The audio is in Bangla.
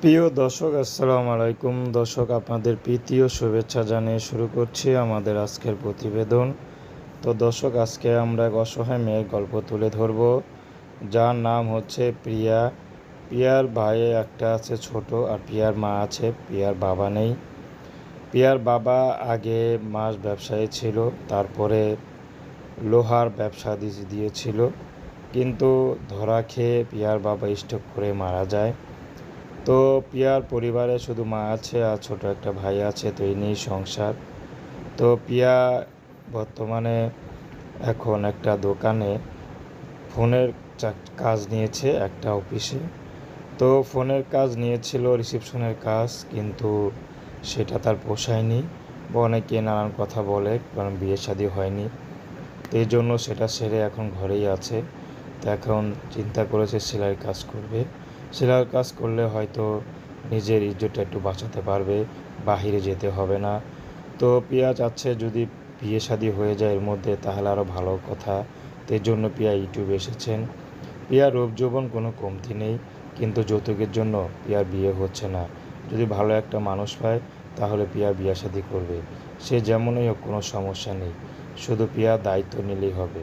প্রিয় দর্শক, আসসালামু আলাইকুম। দর্শক, আপনাদের প্রীতি শুভেচ্ছা জানিয়ে শুরু করছি আমাদের আজকের প্রতিবেদন। তো দর্শক, আজকে আমরা এক অসহায় মেয়ের গল্প তুলে ধরব। যার নাম হচ্ছে প্রিয়া। প্রিয়ার ভাই একটা আছে ছোট আর প্রিয়ার মা আছে, প্রিয়ার বাবা নেই। প্রিয়ার বাবা আগে মাছ ব্যবসায়ী ছিল, তারপরে লোহার ব্যবসা দিয়ে- দিয়েছিল। কিন্তু ধরা খেয়ে প্রিয়ার বাবা স্ট্রোক করে মারা যায়। তো পিয়ার পরিবারে শুধু মা আছে আর ছোট একটা ভাই আছে, তো এই নিয়েই সংসার। তো পিয়া বর্তমানে এখন একটা দোকানে ফোনের কাজ নিয়েছে একটা অফিসে। তো ফোনের কাজ নিয়েছিল, রিসেপশনের কাজ, কিন্তু সেটা তার পোষায়নি বা অনেকে নানান কথা বলে, কারণ বিয়ে শাদী হয়নি। তো এই জন্য সেটা সেরে এখন ঘরেই আছে। তো এখন চিন্তা করেছে সেলাইয়ের কাজ করবে। সেলাইয়ের কাজ করলে হয়তো নিজের ইজ্জতটা একটু বাঁচাতে পারবে, বাহিরে যেতে হবে না। তো পিয়া চাচ্ছে যদি বিয়ে শাদী হয়ে যায় এর মধ্যে, তাহলে আরও ভালো কথা। তো জন্য পিয়া ইউটিউবে এসেছেন। পিয়ার রূপ যৌবন কোনো কমতি নেই, কিন্তু যৌতুকের জন্য পিয়ার বিয়ে হচ্ছে না। যদি ভালো একটা মানুষ পায়, তাহলে পিয়া বিয়ে শাদী করবে। সে যেমনই হোক কোনো সমস্যা নেই। শুধু পিয়া দায়িত্ব নিলেই হবে।